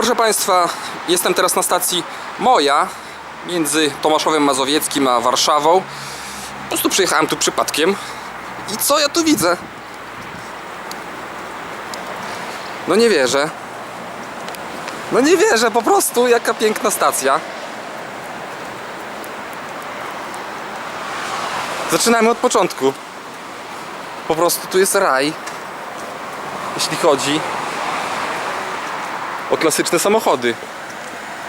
Proszę Państwa, jestem teraz na stacji Moja między Tomaszowem Mazowieckim a Warszawą. Po prostu przyjechałem tu przypadkiem. I co ja tu widzę? No nie wierzę. No nie wierzę po prostu, jaka piękna stacja. Zaczynamy od początku. Po prostu tu jest raj. Jeśli chodzi o klasyczne samochody.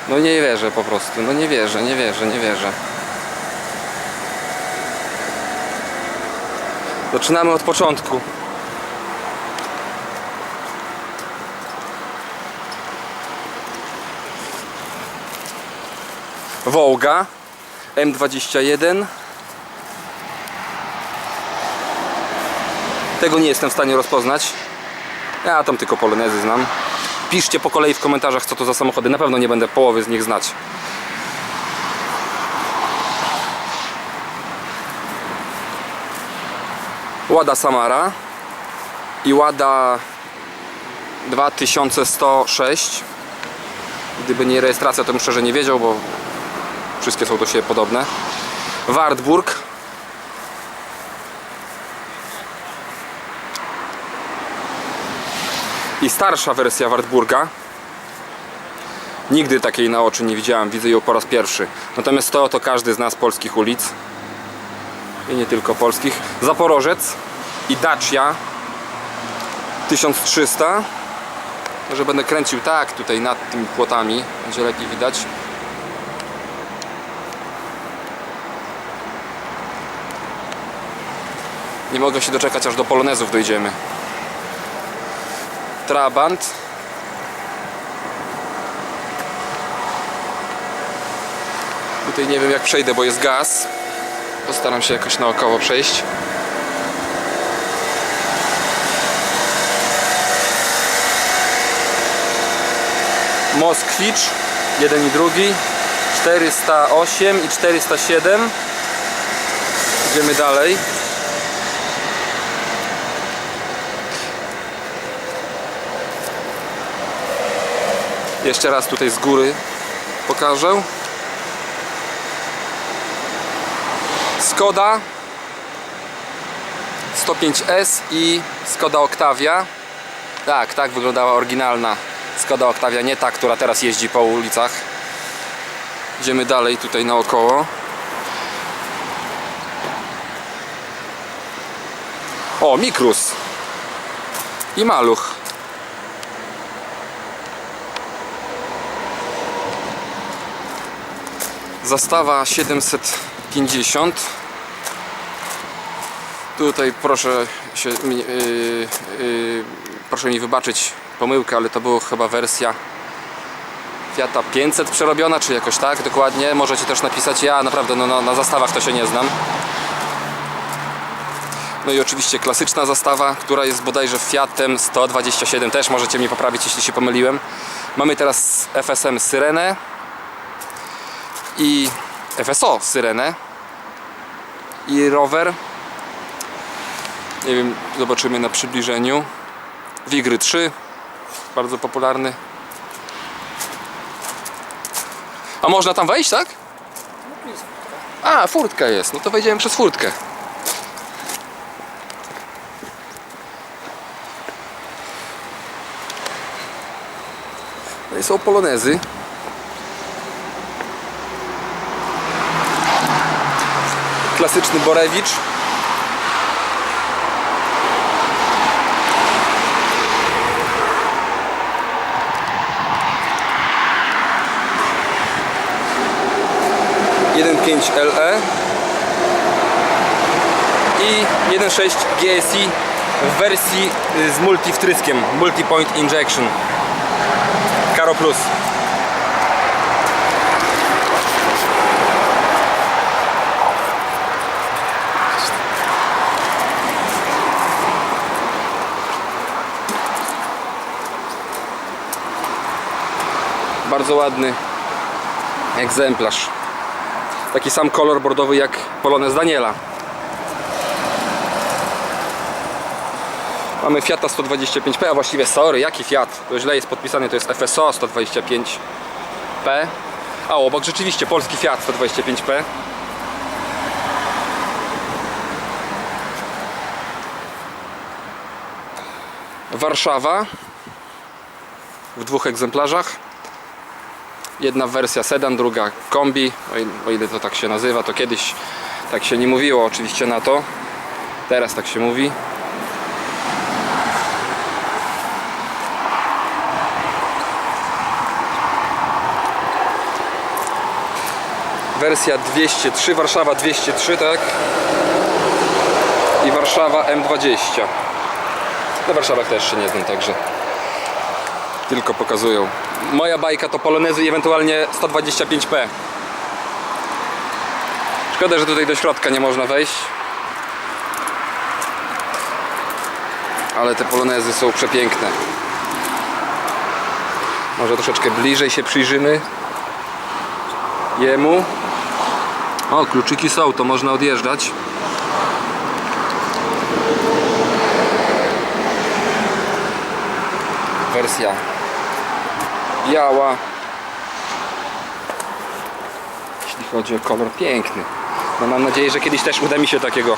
No nie wierzę po prostu, no nie wierzę, nie wierzę, nie wierzę. Zaczynamy od początku. Wołga M21 Tego nie jestem w stanie rozpoznać Ja tam tylko polonezy znam Piszcie po kolei w komentarzach co to za samochody. Na pewno nie będę połowy z nich znać. Łada Samara i Łada 2106 Gdyby nie rejestracja to bym szczerze nie wiedział, bo wszystkie są do siebie podobne. Wartburg i starsza wersja Wartburga. Nigdy takiej na oczy nie widziałem, widzę ją po raz pierwszy. Natomiast to, to każdy z nas polskich ulic i nie tylko polskich. Zaporożec i Dacia 1300. Może będę kręcił tak tutaj nad tymi płotami, będzie lepiej widać. Nie mogę się doczekać, aż do polonezów dojdziemy. Trabant. Tutaj nie wiem jak przejdę, bo jest gaz. Postaram się jakoś naokoło przejść. Moskwicz, jeden i drugi, 408 i 407. Idziemy dalej. Jeszcze raz tutaj z góry pokażę. Skoda 105S i Skoda Octavia. Tak, tak wyglądała oryginalna Skoda Octavia, nie ta, która teraz jeździ po ulicach. Idziemy dalej tutaj naokoło. O, Mikrus i Maluch. Zastawa 750 Tutaj proszę się mi- yy, yy, proszę mi wybaczyć pomyłkę, ale to była chyba wersja Fiata 500 przerobiona, czy jakoś tak dokładnie. Możecie też napisać. Ja naprawdę no, na, na zastawach to się nie znam. No i oczywiście klasyczna zastawa, która jest bodajże Fiatem 127. Też możecie mnie poprawić, jeśli się pomyliłem. Mamy teraz FSM Syrenę i FSO Syrenę i rower. Nie wiem, zobaczymy na przybliżeniu. Wigry 3 bardzo popularny. A można tam wejść, tak? A, furtka jest, no to wejdziemy przez furtkę. No i są polonezy klasyczny Borewicz. Jeden pięć LE i 1.6 GSI w wersji y, z multi wtryskiem Multi Point Injection. Caro Plus Bardzo ładny egzemplarz. Taki sam kolor bordowy jak Polonez Daniela. Mamy Fiata 125P, a właściwie sorry, jaki Fiat? To źle jest podpisany, to jest FSO 125P. A obok rzeczywiście polski Fiat 125P. Warszawa w dwóch egzemplarzach. Jedna wersja sedan, druga kombi, o ile, to tak się nazywa, to kiedyś tak się nie mówiło oczywiście na to. Teraz tak się mówi. Wersja 203, Warszawa 203, tak? I Warszawa M20. Na Warszawach też się nie znam, także tylko pokazują. Moja bajka to Polonezy i ewentualnie 125p. Szkoda, że tutaj do środka nie można wejść. Ale te Polonezy są przepiękne. Może troszeczkę bliżej się przyjrzymy jemu. O, kluczyki są, to można odjeżdżać. Wersja biała. Jeśli chodzi o kolor, piękny. No mam nadzieję, że kiedyś też uda mi się takiego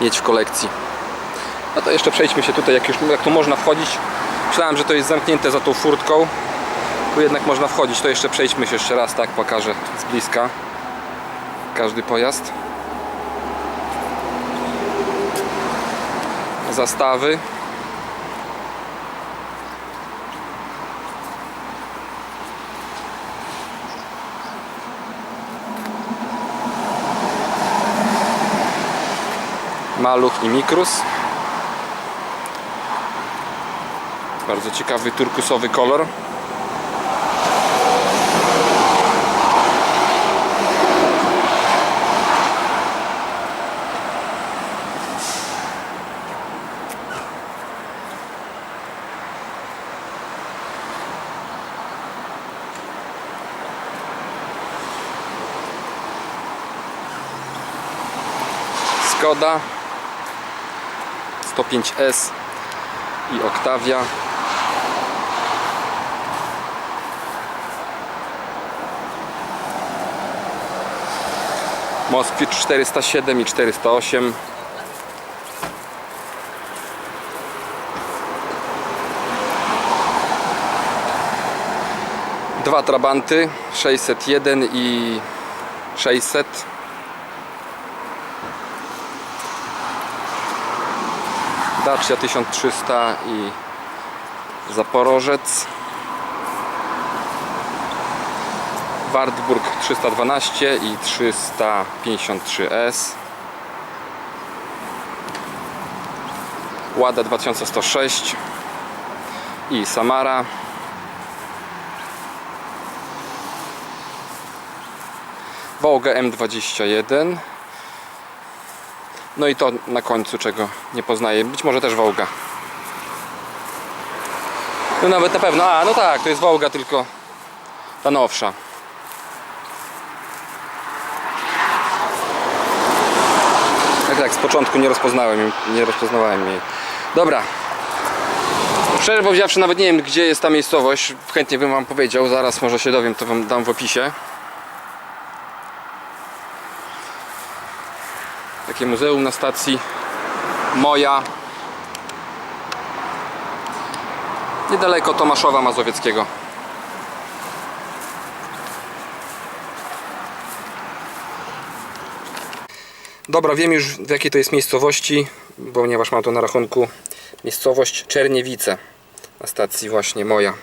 mieć w kolekcji. No to jeszcze przejdźmy się tutaj, jak już jak tu można wchodzić. Myślałem, że to jest zamknięte za tą furtką. Tu jednak można wchodzić, to jeszcze przejdźmy się jeszcze raz, tak pokażę z bliska każdy pojazd. Zastawy. Maluch i Mikrus. Bardzo ciekawy turkusowy kolor. Skoda 105S i Octavia. Moskwicz 407 i 408 Dwa Trabanty 601 i 600 Dacia 1300 i Zaporożec. Wartburg 312 i 353S Łada 2106 i Samara. Wołga M21 no i to na końcu, czego nie poznaję. Być może też Wołga. No nawet na pewno. A, no tak, to jest Wołga, tylko ta nowsza. Tak, tak, z początku nie rozpoznałem, nie rozpoznawałem jej. Dobra. Szczerze powiedziawszy, nawet nie wiem, gdzie jest ta miejscowość. Chętnie bym wam powiedział, zaraz może się dowiem, to wam dam w opisie. Takie muzeum na stacji Moja. Niedaleko Tomaszowa Mazowieckiego. Dobra, wiem już w jakiej to jest miejscowości, ponieważ mam to na rachunku. Miejscowość Czerniewice na stacji właśnie Moja.